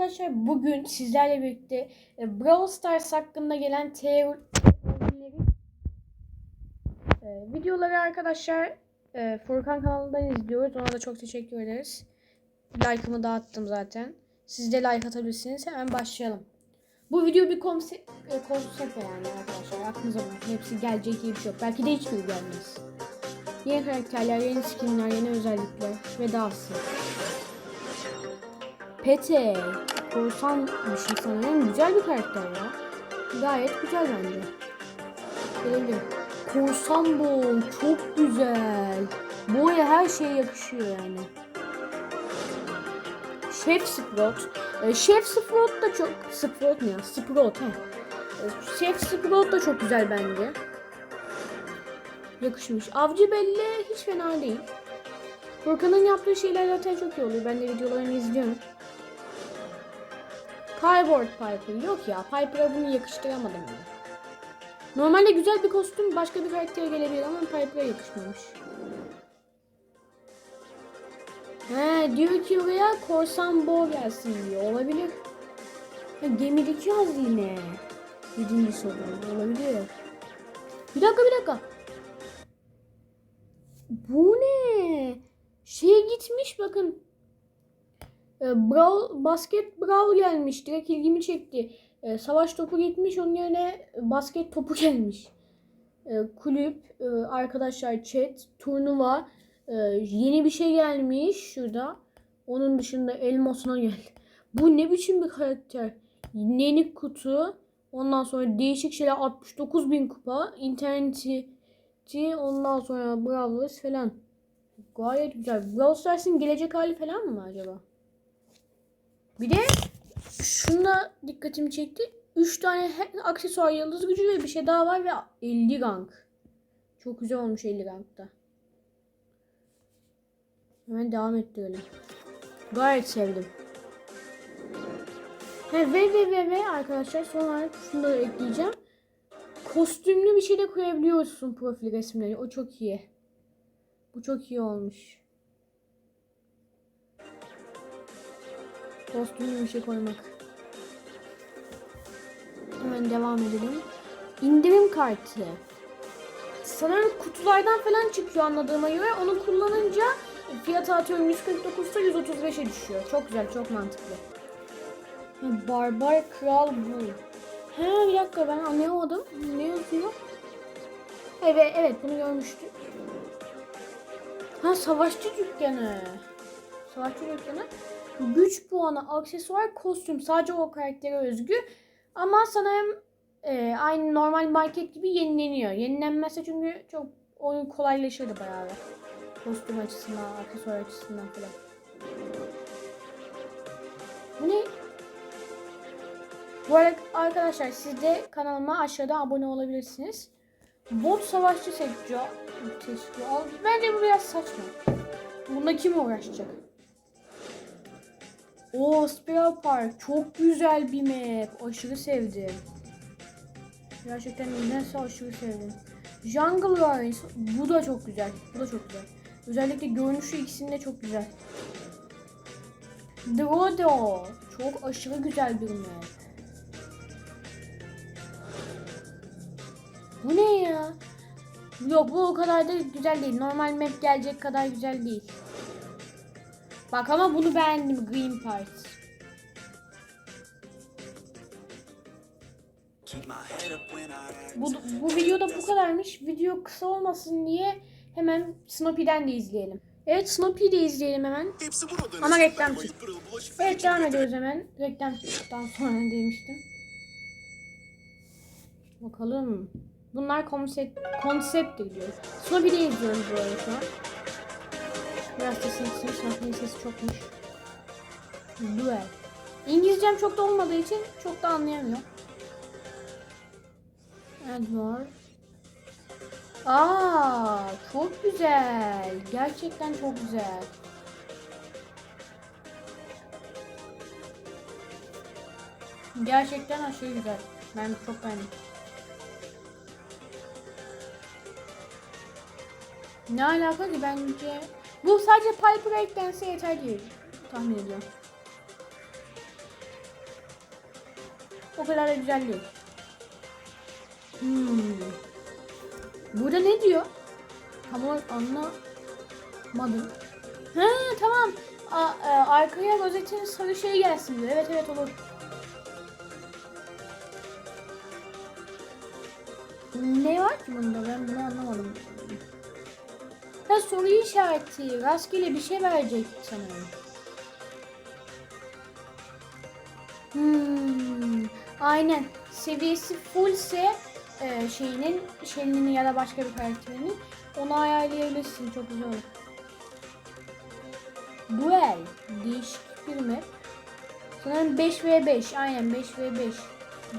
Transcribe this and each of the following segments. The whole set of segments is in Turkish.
arkadaşlar bugün sizlerle birlikte e, Brawl Stars hakkında gelen teorileri e, videoları arkadaşlar e, Furkan kanalından izliyoruz. Ona da çok teşekkür ederiz. Like'ımı dağıttım zaten. Siz de like atabilirsiniz. Hemen başlayalım. Bu video bir konsept, konsept yani arkadaşlar. Aklınıza bulun. Hepsi gelecek diye bir şey yok. Belki de hiçbiri gelmez. Yeni karakterler, yeni skinler, yeni özellikler ve dahası. Pete. Korsan düşün sanırım. Güzel bir karakter ya. Gayet güzel bence. Gelebilir. Korsan bu. Çok güzel. Boya her şeye yakışıyor yani. Chef Sprout. Ee, Chef Sprout da çok... Sprout ne ya? Sprout he. Ee, Chef Sprout da çok güzel bence. Yakışmış. Avcı belli hiç fena değil. Furkan'ın yaptığı şeyler zaten çok iyi oluyor. Ben de videolarını izliyorum. Keyboard Piper. Yok ya Piper'a bunu yakıştıramadım ya. Normalde güzel bir kostüm başka bir karaktere gelebilir ama Piper'a yakışmamış. He diyor ki oraya korsan bow gelsin diyor. Olabilir. Ha, gemideki hazine. Yedinci soru. Olabilir. Bir dakika bir dakika. Bu ne? Şey gitmiş bakın. E, Brawl, basket Brawl gelmiş. Direkt ilgimi çekti. E, savaş topu gitmiş. Onun yerine basket topu gelmiş. E, kulüp, e, arkadaşlar chat, turnuva. e, yeni bir şey gelmiş şurada. Onun dışında elmasına gel. Bu ne biçim bir karakter? Yeni kutu. Ondan sonra değişik şeyler 69 bin kupa. interneti ondan sonra Brawlers falan. Gayet güzel. Brawl Stars'ın gelecek hali falan mı acaba? Bir de şuna dikkatimi çekti. 3 tane aksesuar yıldız gücü ve bir şey daha var ve 50 rank. Çok güzel olmuş 50 rankta. Hemen devam ettirelim. Gayet sevdim. He, ve ve ve ve arkadaşlar son olarak şunu da ekleyeceğim. Kostümlü bir şey de koyabiliyorsun profil resimleri. O çok iyi. Bu çok iyi olmuş. Kostümlü bir şey koymak. Hemen devam edelim. İndirim kartı. Sanırım kutulardan falan çıkıyor anladığıma göre. Onu kullanınca fiyatı atıyorum 149'sa 135'e düşüyor. Çok güzel, çok mantıklı. Barbar Kral bu. He bir dakika ben anlayamadım. Ne yazıyor? Evet, evet bunu görmüştük. Ha savaşçı dükkanı. Savaşçı dükkanı. Güç puanı, aksesuar, kostüm sadece o karaktere özgü. Ama sanırım e, aynı normal market gibi yenileniyor. Yenilenmezse çünkü çok oyun kolaylaşırdı bayağı. Kostüm açısından, aksesuar açısından falan. Bu ne? Bu arada arkadaşlar siz de kanalıma aşağıda abone olabilirsiniz. Bot savaşçı seçiyor. Bence bu biraz saçma. Bunda kim uğraşacak? O Spiral Park çok güzel bir map. Aşırı sevdim. Gerçekten nedense aşırı sevdim. Jungle Ruins bu da çok güzel. Bu da çok güzel. Özellikle görünüşü ikisinde çok güzel. Drodo çok aşırı güzel bir map. Bu ne ya? Yok bu o kadar da güzel değil. Normal map gelecek kadar güzel değil. Bak ama bunu beğendim Green Part. Bu, bu videoda bu kadarmış. Video kısa olmasın diye hemen Snoopy'den de izleyelim. Evet Snoopy'yi de izleyelim hemen. Ama reklam bulaşık Evet devam ediyoruz hemen. Reklam çıktıktan sonra demiştim. Bakalım. Bunlar konsept, konsepti diyor. Snoopy'de izliyoruz bu arada şu an. Biraz sesini kısmış. Snoopy'nin sesi çokmuş. Duel. İngilizcem çok da olmadığı için çok da anlayamıyorum. Edward. Aa, çok güzel. Gerçekten çok güzel. Gerçekten aşırı güzel. Ben çok beğendim. Ne alaka ki bence? Bu sadece Piper eklense yeter diye tahmin ediyorum. o kadar da güzel değil. Hmm. Burada ne diyor? Tam olarak anlamadım. Ha tamam. A, e, arkaya rozetin sarı şey gelsin diyor. Evet evet olur. Ne var ki bunda? Ben bunu anlamadım. Ha soru işareti. Rastgele bir şey verecek sanırım. Hmm, aynen. Seviyesi fullse e, şeyinin, Shelly'nin ya da başka bir karakterinin onu ayarlayabilirsin. Çok güzel olur. Duel. Değişik bir map. Sanırım 5v5. Aynen 5v5.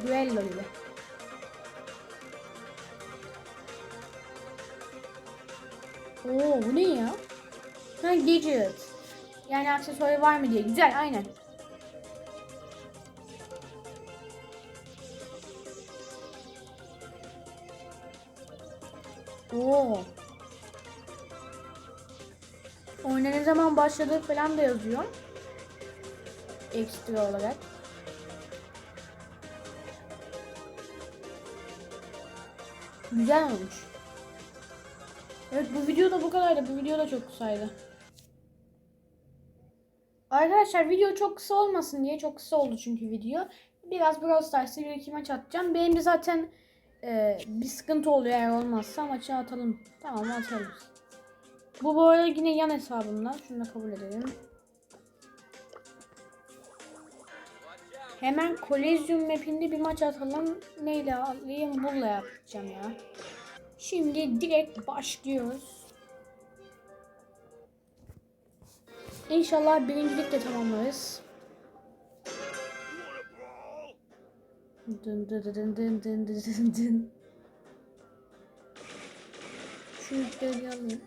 Duello gibi. Oo bu ne ya? Ha gadget. Yani aksesuarı var mı diye. Güzel aynen. Oo. Oyuna ne zaman başladığı falan da yazıyor. Ekstra olarak. Güzel olmuş. Evet bu video da bu kadardı. Bu video da çok kısaydı. Arkadaşlar video çok kısa olmasın diye çok kısa oldu çünkü video. Biraz Brawl Stars'ta bir iki maç atacağım. Benim de zaten e, bir sıkıntı oluyor eğer olmazsa maçı atalım. Tamam atarız. Bu bu arada yine yan hesabımdan. Şunu da kabul edelim. Hemen Kolezyum map'inde bir maç atalım. Neyle alayım? Bulla yapacağım ya. Şimdi direkt başlıyoruz. İnşallah birincilik de tamamlarız. Dın dın dın dın dın dın dın. Şu yükleri alayım.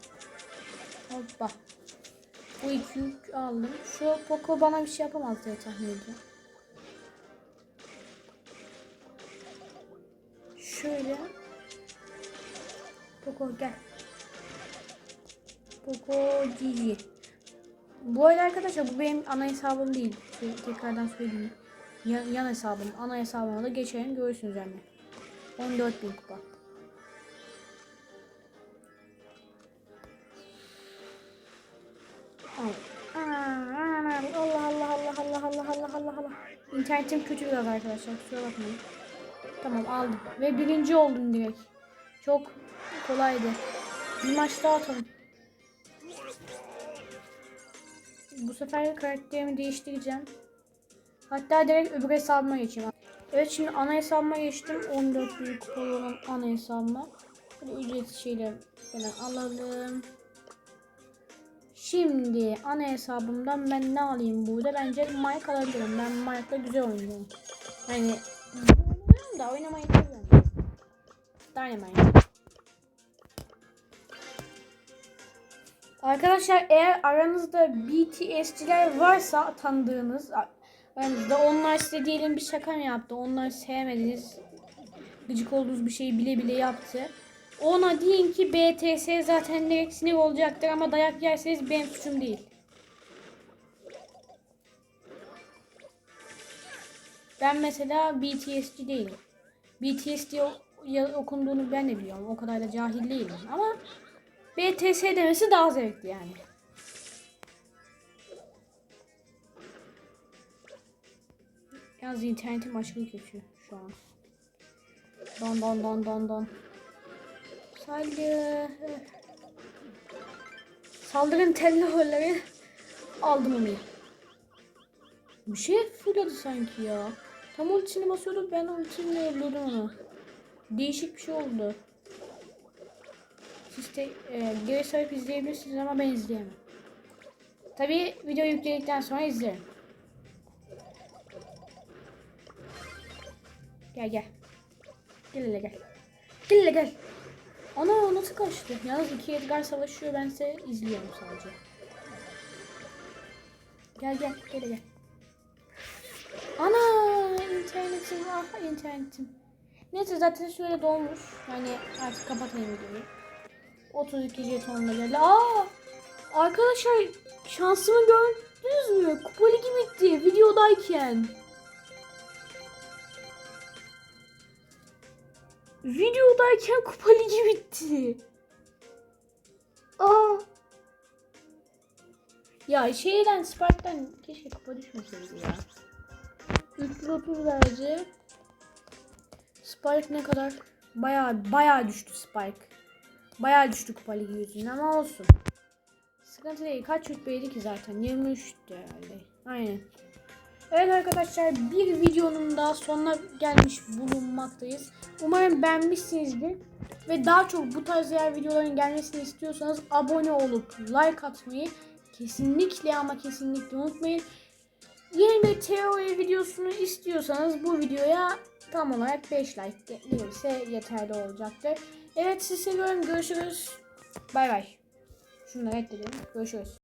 Hoppa. Bu iki yük aldım. Şu Poco bana bir şey yapamaz diye tahmin ediyorum. Poco gel. Poco GG. Bu arada arkadaşlar bu benim ana hesabım değil. Şey, tekrardan söyleyeyim. Yan, yan hesabım. Ana hesabıma da geçelim görürsünüz yani. 14 bin kupa. Allah Allah Allah Allah Allah Allah Allah Allah. İnternetim kötü biraz arkadaşlar kusura bakmayın. Tamam aldım ve birinci oldum direkt. Çok kolaydı. Bir maç daha atalım. Bu sefer karakterimi değiştireceğim. Hatta direkt öbür hesabıma geçeyim. Evet şimdi ana hesabıma geçtim. 14 büyük olan ana hesabıma. Böyle ücretsiz şeyler alalım. Şimdi ana hesabımdan ben ne alayım burada? Bence Mike alabilirim. Ben Mike'la güzel oynuyorum. Yani oynuyorum da oynamayı seviyorum. Dynamite. Arkadaşlar eğer aranızda BTS'ciler varsa tanıdığınız aranızda onlar size diyelim bir şaka mı yaptı? Onlar sevmediniz. Gıcık olduğunuz bir şeyi bile bile yaptı. Ona deyin ki BTS zaten direkt sinir olacaktır ama dayak yerseniz benim suçum değil. Ben mesela BTS'ci değilim. BTS diye okunduğunu ben de biliyorum. O kadar da cahil değilim ama BTS demesi daha zevkli yani. Yalnız internetim aşırı kötü şu an. Don don don don don. Saldır. Saldırın telloları. Aldım onu. Bir şey fırladı sanki ya. Tam ultisini basıyordu ben ultimle öldürdüm onu. Değişik bir şey oldu. De e, geri sarıp izleyebilirsiniz ama ben izleyemem. Tabi video yükledikten sonra izlerim. Gel gel. Gel hele gel. Gel hele gel. Ana nasıl kaçtı? Yalnız iki Edgar savaşıyor ben ise izliyorum sadece. Gel gel gel gel. Ana internetim ah internetim. Neyse zaten süre dolmuş. Yani artık kapatayım videoyu. 32 jetonla geldi. Aa! Arkadaşlar şansımı gördünüz mü? Kupa ligi bitti videodayken. videodayken kupa ligi bitti. Aa. Ya şeyden Spark'tan keşke kupa düşmeseydi ya. 330 verdi. Spike ne kadar? Bayağı bayağı düştü Spike. Bayağı düştü kupa ligi yüzünden ama olsun. Sıkıntı değil. Kaç rütbeydi ki zaten? 23'tü herhalde. Aynen. Evet arkadaşlar bir videonun daha sonuna gelmiş bulunmaktayız. Umarım beğenmişsinizdir. Ve daha çok bu tarz diğer videoların gelmesini istiyorsanız abone olup like atmayı kesinlikle ama kesinlikle unutmayın. Yeni bir teori videosunu istiyorsanız bu videoya tam olarak 5 like gelirse yeterli olacaktır. Evet sizi seviyorum. Görüşürüz. Bay bay. Şunu da reddedelim. Görüşürüz.